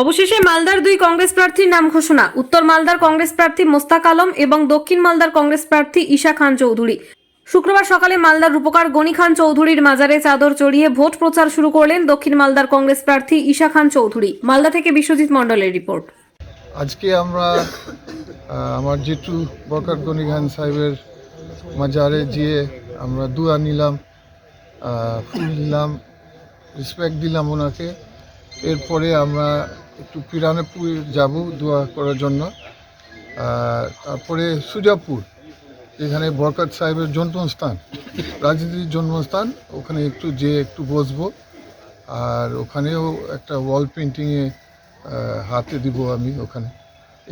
অবশেষে মালদার দুই কংগ্রেস প্রার্থীর নাম ঘোষণা। উত্তর মালদার কংগ্রেস প্রার্থী মোস্তাক আলম এবং দক্ষিণ মালদার কংগ্রেস প্রার্থী ঈশা খান চৌধুরী। শুক্রবার সকালে মালদার রূপকার গনি খান চৌধুরীর মাজারে চাদর চড়িয়ে ভোট প্রচার শুরু করলেন দক্ষিণ মালদার কংগ্রেস প্রার্থী ঈশা খান চৌধুরী। মালদা থেকে বিশ্বজিৎ মণ্ডলের রিপোর্ট। আজকে আমরা আমার জেঠু বরকত গনি খান সাহেবের মাজারে গিয়ে আমরা দুয়া নিলাম ফুল নিলাম রেসপেক্ট দিলাম ওনাকে। এরপরে আমরা একটু পিরানপুর যাব দোয়া করার জন্য। তারপরে সুজাপুর, এখানে বরকত সাহেবের জন্মস্থান, রাজনীতির জন্মস্থান, ওখানে একটু যে একটু বসবো। আর ওখানেও একটা ওয়াল পেন্টিংয়ে হাতে দিব আমি ওখানে।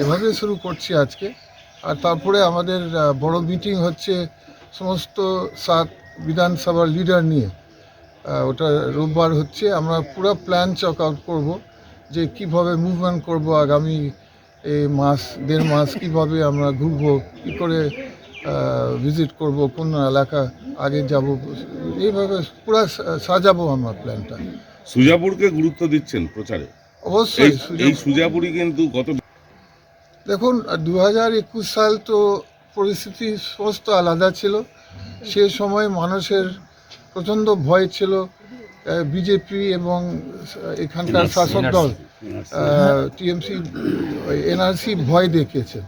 এভাবে শুরু করছি আজকে। আর তারপরে আমাদের বড় মিটিং হচ্ছে সমস্ত সাত বিধানসভার লিডার নিয়ে। ওটা রোববার হচ্ছে। আমরা পুরো প্ল্যান চক আউট করব। যে কীভাবে মুভমেন্ট করব আগামী এই মাস দেড় মাস কীভাবে আমরা ঘুরবো কী করে ভিজিট করব কোন এলাকা আগে যাব এইভাবে পুরো সাজাবো আমরা প্ল্যানটা সুজাপুরকে গুরুত্ব দিচ্ছেন প্রচারে? অবশ্যই এই সুজাপুরই কিন্তু গত দেখুন দু হাজার একুশ সাল তো পরিস্থিতি সমস্ত আলাদা ছিল। সে সময় মানুষের প্রচণ্ড ভয় ছিল। বিজেপি এবং এখানকার শাসক দল টিএমসি এনআরসি ভয় দেখিয়েছে।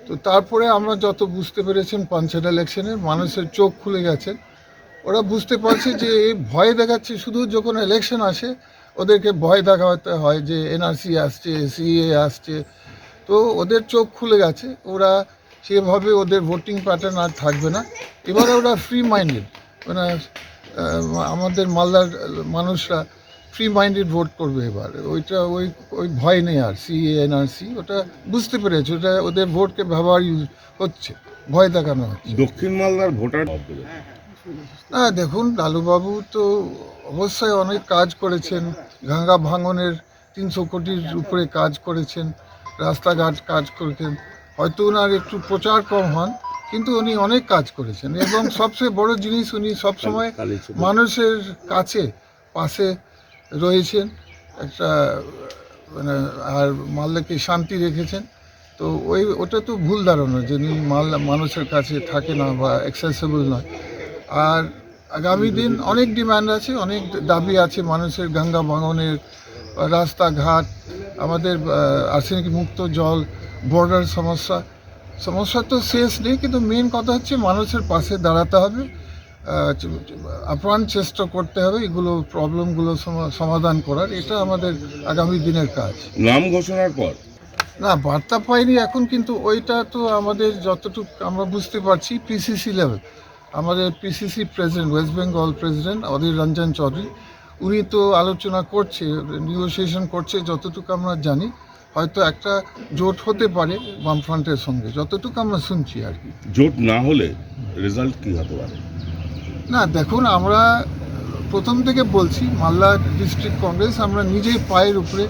তো তারপরে আমরা যত বুঝতে পেরেছেন পঞ্চায়েত ইলেকশনে মানুষের চোখ খুলে গেছে। ওরা বুঝতে পারছে যে এই ভয় দেখাচ্ছে শুধু যখন ইলেকশন আসে ওদেরকে ভয় দেখাতে হয় যে এনআরসি আসছে সিএ আসছে। তো ওদের চোখ খুলে গেছে ওরা সেভাবে ওদের ভোটিং প্যাটার্ন আর থাকবে না। এবারে ওরা ফ্রি মাইন্ডেড মানে আমাদের মালদার মানুষরা ফ্রি মাইন্ডেড ভোট করবে এবার। ওইটা ওই ওই ভয় নেই আর সিএ এনআরসি ওটা বুঝতে পেরেছে ওটা ওদের ভোটকে ব্যবহার ইউজ হচ্ছে ভয় দেখানো হচ্ছে। দক্ষিণ মালদার ভোটার না দেখুন লালুবাবু তো অবশ্যই অনেক কাজ করেছেন গঙ্গা ভাঙনের তিনশো কোটির উপরে কাজ করেছেন রাস্তাঘাট কাজ করেছেন হয়তো ওনার একটু প্রচার কম হন কিন্তু উনি অনেক কাজ করেছেন এবং সবচেয়ে বড় জিনিস উনি সবসময় মানুষের কাছে পাশে রয়েছেন একটা মানে আর মালদাকে শান্তি রেখেছেন। তো ওই ওটা তো ভুল ধারণা যে উনি মালদা মানুষের কাছে থাকে না বা অ্যাক্সেসেবল নয়। আর আগামী দিন অনেক ডিমান্ড আছে অনেক দাবি আছে মানুষের গঙ্গা ভাঙনের রাস্তাঘাট আমাদের আর্সেনিক মুক্ত জল বর্ডার সমস্যা। সমস্যা তো শেষ নেই কিন্তু মেন কথা হচ্ছে মানুষের পাশে দাঁড়াতে হবে। আপ্রাণ চেষ্টা করতে হবে এগুলো প্রবলেমগুলো সমাধান করার। এটা আমাদের আগামী দিনের কাজ। নাম ঘোষণার পর? না বার্তা পাইনি এখন কিন্তু ওইটা তো আমাদের যতটুকু আমরা বুঝতে পারছি পিসিসি লেভেল আমাদের PCC president West Bengal president Adhir Ranjan Chowdhury উনি তো আলোচনা করছে নিগোসিয়েশন করছে যতটুকু আমরা জানি। হয়তো একটা জোট হতে পারে বামফ্রন্টের সঙ্গে। যতটুকু আমরা শুনছি আর কি। জোট না হলে রেজাল্ট কি হতে পারে? না দেখুন আমরা প্রথম থেকে বলছি মালদা ডিস্ট্রিক্ট কংগ্রেস আমরা নিজেই পায়ের উপরে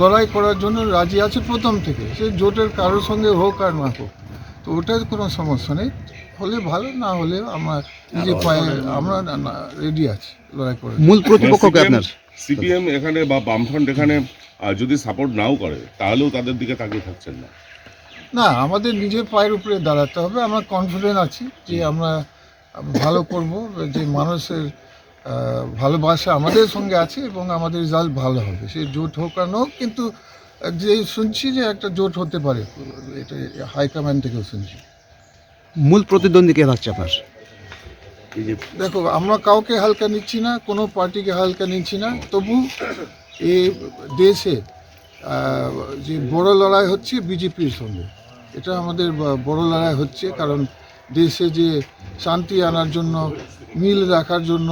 লড়াই করার জন্য রাজি আছে প্রথম থেকে। সে জোটের কারোর সঙ্গে হোক আর না হোক তো ওটার কোনো সমস্যা নেই। হলে ভালো না হলে আমার নিজে পায়ে আমরা রেডি আছি লড়াই করে মূল প্রতিপক্ষকে আপনার? সিপিএম এখানে বা বামফ্রন্ট এখানে আহ, যদি সাপোর্ট নাও করে তাহলেও তাদের দিকে তাকিয়ে থাকছেন না। না আমাদের নিজের পায়ের উপরে দাঁড়াতে হবে। আমরা কনফিডেন্ট আছি যে আমরা ভালো করব যে মানুষের ভালোবাসা আমাদের সঙ্গে আছে এবং আমাদের রেজাল্ট ভালো হবে। সে জোট হোক আর না হোক কিন্তু যে শুনছি যে একটা জোট হতে পারে এটা হাইকমান্ড থেকেও শুনছি। মূল প্রতিদ্বন্দ্বী কে থাকছে আপনার? দেখো আমরা কাউকে হালকা নিচ্ছি না কোনো পার্টিকে হালকা নিচ্ছি না। তবু এই দেশে যে বড় লড়াই হচ্ছে বিজেপির সঙ্গে। এটা আমাদের বড় লড়াই হচ্ছে কারণ দেশে যে শান্তি আনার জন্য, মিল রাখার জন্য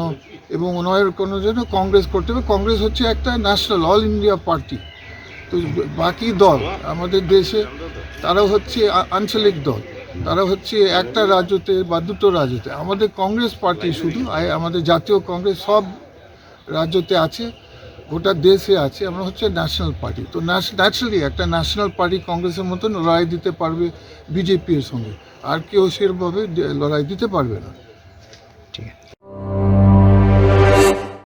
এবং উন্নয়নের কোনো জন্য কংগ্রেস করতে হবে। কংগ্রেস হচ্ছে একটা ন্যাশনাল, অল ইন্ডিয়া পার্টি। তো বাকি দল, আমাদের দেশে তারা হচ্ছে আঞ্চলিক দল। তারা হচ্ছে একটা রাজ্যতে বা দুটো রাজ্যতে। আমাদের কংগ্রেস পার্টি শুধু আমাদের জাতীয় কংগ্রেস সব রাজ্যতে আছে। গোটা দেশে আছে, আমরা হচ্ছে ন্যাশনাল পার্টি তো ন্যাচারালি একটা ন্যাশনাল পার্টি কংগ্রেসের মতন লড়াই দিতে পারবে বিজেপির সঙ্গে। আর কেউ সেরভাবে লড়াই দিতে পারবে না।